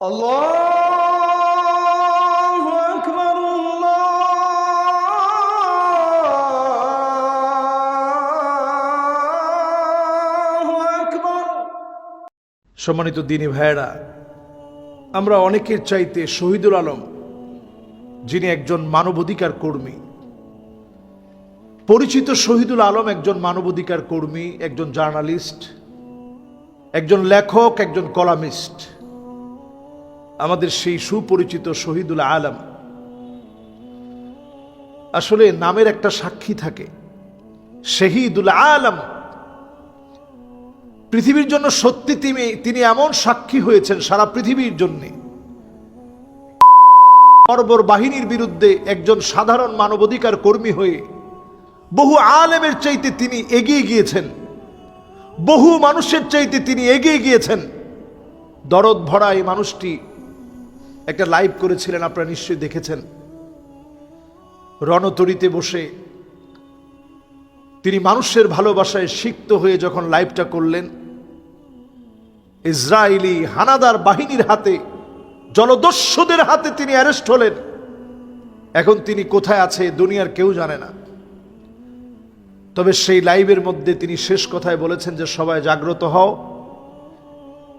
الله أكبر الله أكبر সম্মানিত দিনী ভাইয়েরা আমরা অনেকের চাইতে শহীদুল আলম যিনি একজন মানবাধিকার কর্মী পরিচিত শহীদুল আলম একজন মানবাধিকার কর্মী একজন জার্নালিস্ট একজন লেখক একজন কলামিস্ট আমাদের সেই সুপরিচিত শহীদুল আলম। আসলে নামের একটা সাক্ষী থাকে। শহীদুল আলম। পৃথিবীর জন্য সত্যি তিনি তিনি এমন সাক্ষী হয়েছেন সারা পৃথিবীর জন্য। বর্বর বাহিনীর বিরুদ্ধে একজন সাধারণ মানবাধিকার কর্মী হয়ে বহু আলেমের চাইতে তিনি এগিয়ে গিয়েছেন। বহু মানুষের চাইতে তিনি এগিয়ে গিয়েছেন। দরদ ভরা এই মানুষটি একটা লাইভ করেছিলেন, আপনারা নিশ্চয়ই দেখেছেন। রণতরিতে বসে তিনি মানুষের ভালোবাসায় সিক্ত হয়ে যখন লাইভটা করলেন ইসরায়েলি হানাদার বাহিনীর হাতে, জলদস্যুদের হাতে তিনি অ্যারেস্ট হলেন। এখন তিনি কোথায় আছে দুনিয়ার কেউ জানে না। তবে সেই লাইভের মধ্যে তিনি শেষ কথায় বলেছেন যে, সবাই জাগ্রত হও।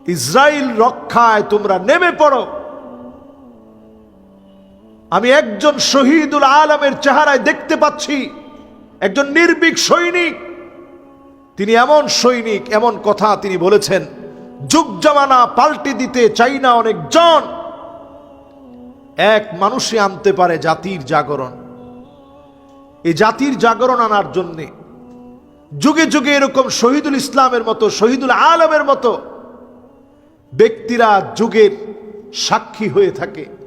ইসরায়েল রক্ষায় তোমরা নেমে পড়ো। আমি একজন শহীদুল আলমের চেহারায় দেখতে পাচ্ছি। একজন নির্ভীক সৈনিক। তিনি এমন সৈনিক, এমন কথা তিনি বলেছেন। যুগ জামানা পাল্টে দিতে চাই না অনেকজন এক মানুষই আনতে পারে জাতির জাগরণ। এই জাতির জাগরণ আনার জন্যে যুগে যুগে এরকম শহীদুল ইসলামের মতো, শহীদুল আলমের মতো ব্যক্তিরা যুগের সাক্ষী হয়ে থাকে।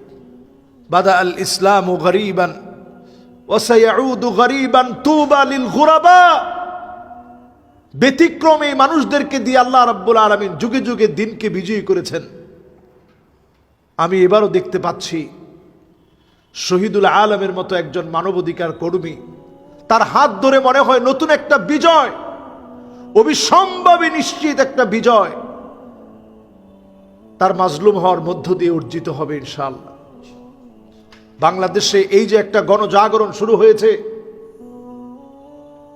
বাদা ইসলাম ও গরিবান ওসাইয়াউদু গরিবান ব্যতিক্রমে মানুষদেরকে দিয়ে আল্লাহ রাব্বুল আলমিন যুগে যুগে দিনকে বিজয়ী করেছেন। আমি এবারও দেখতে পাচ্ছি শহীদুল আলমের মতো একজন মানবাধিকার কর্মী, তার হাত ধরে মনে হয় নতুন একটা বিজয় অবিসম্ভাবী নিশ্চিত একটা বিজয়, তার মাজলুম হওয়ার মধ্য দিয়ে অর্জিত হবে ইনশাআল্লাহ। বাংলাদেশে এই যে একটা গণজাগরণ শুরু হয়েছে,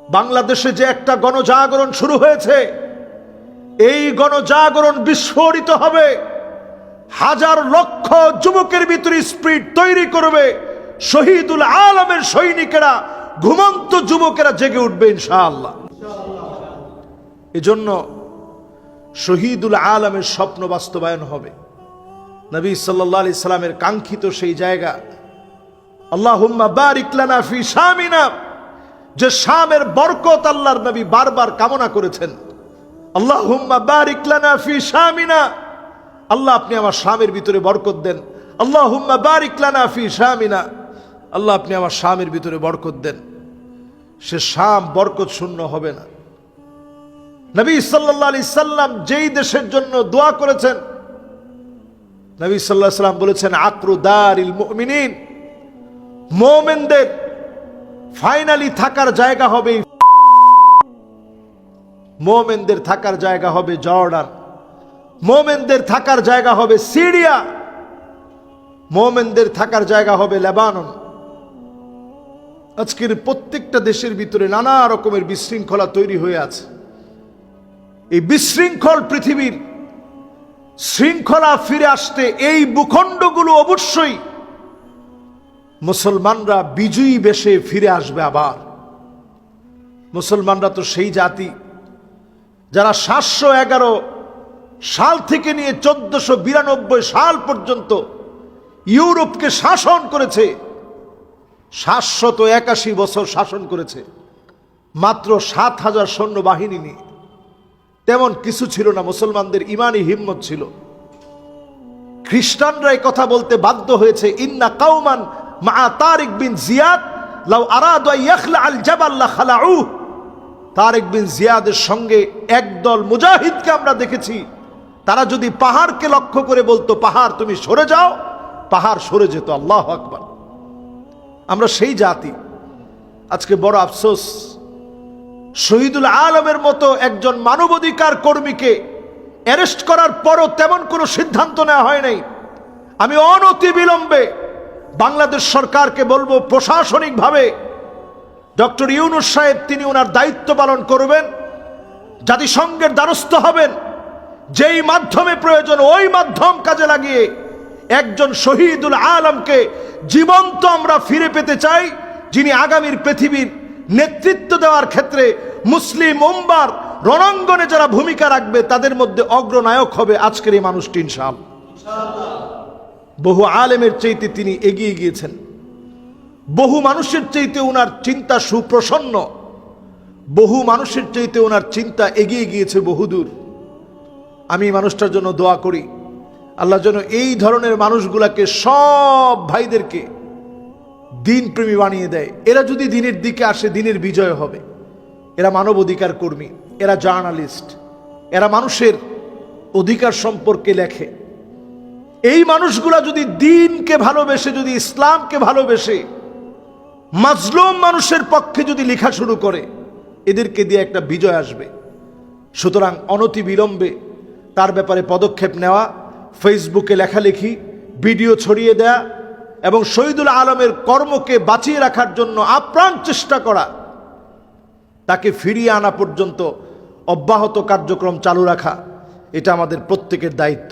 বাংলাদেশে যে একটা গণজাগরণ শুরু হয়েছে, এই গণজাগরণ বিস্ফোরিত হবে। হাজার লক্ষ যুবকের ভিতরে স্পিড তৈরি করবে। শহীদুল আলমের সৈনিকেরা, ঘুমন্ত যুবকেরা জেগে উঠবে ইনশাআল্লাহ। এজন্য শহীদুল আলমের স্বপ্ন বাস্তবায়ন হবে। নবী সাল্লাহ আলি সাল্লামের কাঙ্ক্ষিত সেই জায়গা আল্লাহুম্মা বারিক লানা ফি শামিনা। যে শামের বরকত আল্লাহর নবী বারবার কামনা করেছেন। আল্লাহুম্মা বারিক লানা ফি শামিনা। আল্লাহ আপনি আমার শামের ভিতরে বরকত দেন। আল্লাহুম্মা বারিক লানা ফি শামিনা। আল্লাহ আপনি আমার শামের ভিতরে বরকত দেন। সে শাম বরকত শূন্য হবে না। নবী সাল্লাল্লাহু আলাইহি সাল্লাম যেই দেশের জন্য দোয়া করেছেন, নবী আলাইহি সাল্লাম বলেছেন আকরু দারিল মুমিনিন। মোমেনদের ফাইনালি থাকার জায়গা হবে মোমেনদের থাকার জায়গা হবে জর্ডান। মোমেনদের থাকার জায়গা হবে সিরিয়া। মোমেনদের থাকার জায়গা হবে লেবানন। আজকের প্রত্যেকটা দেশের ভিতরে নানা রকমের বিশৃঙ্খলা তৈরি হয়ে আছে। এই বিশৃঙ্খল পৃথিবীর শৃঙ্খলা ফিরে আসতে এই ভূখণ্ডগুলো অবশ্যই মুসলমানরা বিজয়ী বেশে ফিরে আসবে আবার। মুসলমানরা তো সেই জাতি যারা সাতশো এগারো সাল থেকে নিয়ে চোদ্দশো বিরানব্বই সাল পর্যন্ত ইউরোপকে শাসন করেছে, সাতশত একাশি বছর শাসন করেছে, মাত্র সাত হাজার সৈন্যবাহিনী নিয়ে। তেমন কিছু ছিল না, মুসলমানদের ইমানই হিম্মত ছিল। খ্রিস্টানরা কথা বলতে বাধ্য হয়েছে, ইন্না কাউমান মা তারিক বিন জিয়াদ, লাউ আরাদ আল জাবাল্লা খালাউ। তারেক বিন জিয়াদের সঙ্গে একদল মুজাহিদকে আমরা দেখেছি। তারা যদি পাহাড়কে লক্ষ্য করে বলতো, পাহাড়, তুমি সরে যাও। পাহাড় সরে যেত, আল্লাহ আকবার। আমরা সেই জাতি। আজকে বড় আফসোস, শহীদুল আলমের মতো একজন মানবাধিকার কর্মীকে অ্যারেস্ট করার পরও তেমন কোনো সিদ্ধান্ত নেওয়া হয় নাই। আমি অনতি বিলম্বে বাংলাদেশ সরকারকে বলব প্রশাসনিকভাবে ডক্টর ইউনুস সাহেব, তিনি ওনার দায়িত্ব পালন করবেন, জাতিসংঘের দ্বারস্থ হবেন, যেই মাধ্যমে প্রয়োজন ওই মাধ্যম কাজে লাগিয়ে একজন শহীদুল আলমকে জীবন্ত আমরা ফিরে পেতে চাই, যিনি আগামীর পৃথিবীর নেতৃত্ব দেওয়ার ক্ষেত্রে মুসলিম উম্বার রণাঙ্গনে যারা ভূমিকা রাখবে, তাদের মধ্যে অগ্রনায়ক হবে আজকের এই মানুষটি ইনশাল বহু আলেমের চাইতে তিনি এগিয়ে গিয়েছেন। বহু মানুষের চাইতে ওনার চিন্তা সুপ্রসন্ন। বহু মানুষের চাইতে ওনার চিন্তা এগিয়ে গিয়েছে বহুদূর। আমি মানুষটার জন্য দোয়া করি, আল্লাহ যেন এই ধরনের মানুষগুলাকে সব ভাইদেরকে দিনপ্রেমী বানিয়ে দেয়। এরা যদি দিনের দিকে আসে, দিনের বিজয় হবে। এরা মানব অধিকার কর্মী, এরা জার্নালিস্ট। এরা মানুষের অধিকার সম্পর্কে লেখে। এই মানুষগুলা যদি দিনকে ভালোবেসে, যদি ইসলামকে ভালোবেসে, মাজলুম মানুষের পক্ষে যদি লেখা শুরু করে, এদেরকে দিয়ে একটা বিজয় আসবে। সুতরাং অনতি বিলম্বে তার ব্যাপারে পদক্ষেপ নেওয়া, ফেসবুকে লেখালেখি, ভিডিও ছড়িয়ে দেয়া এবং শহীদুল আলমের কর্মকে বাঁচিয়ে রাখার জন্য আপ্রাণ চেষ্টা করা, তাকে ফিরিয়ে আনা পর্যন্ত অব্যাহত কার্যক্রম চালু রাখা, এটা আমাদের প্রত্যেকের দায়িত্ব।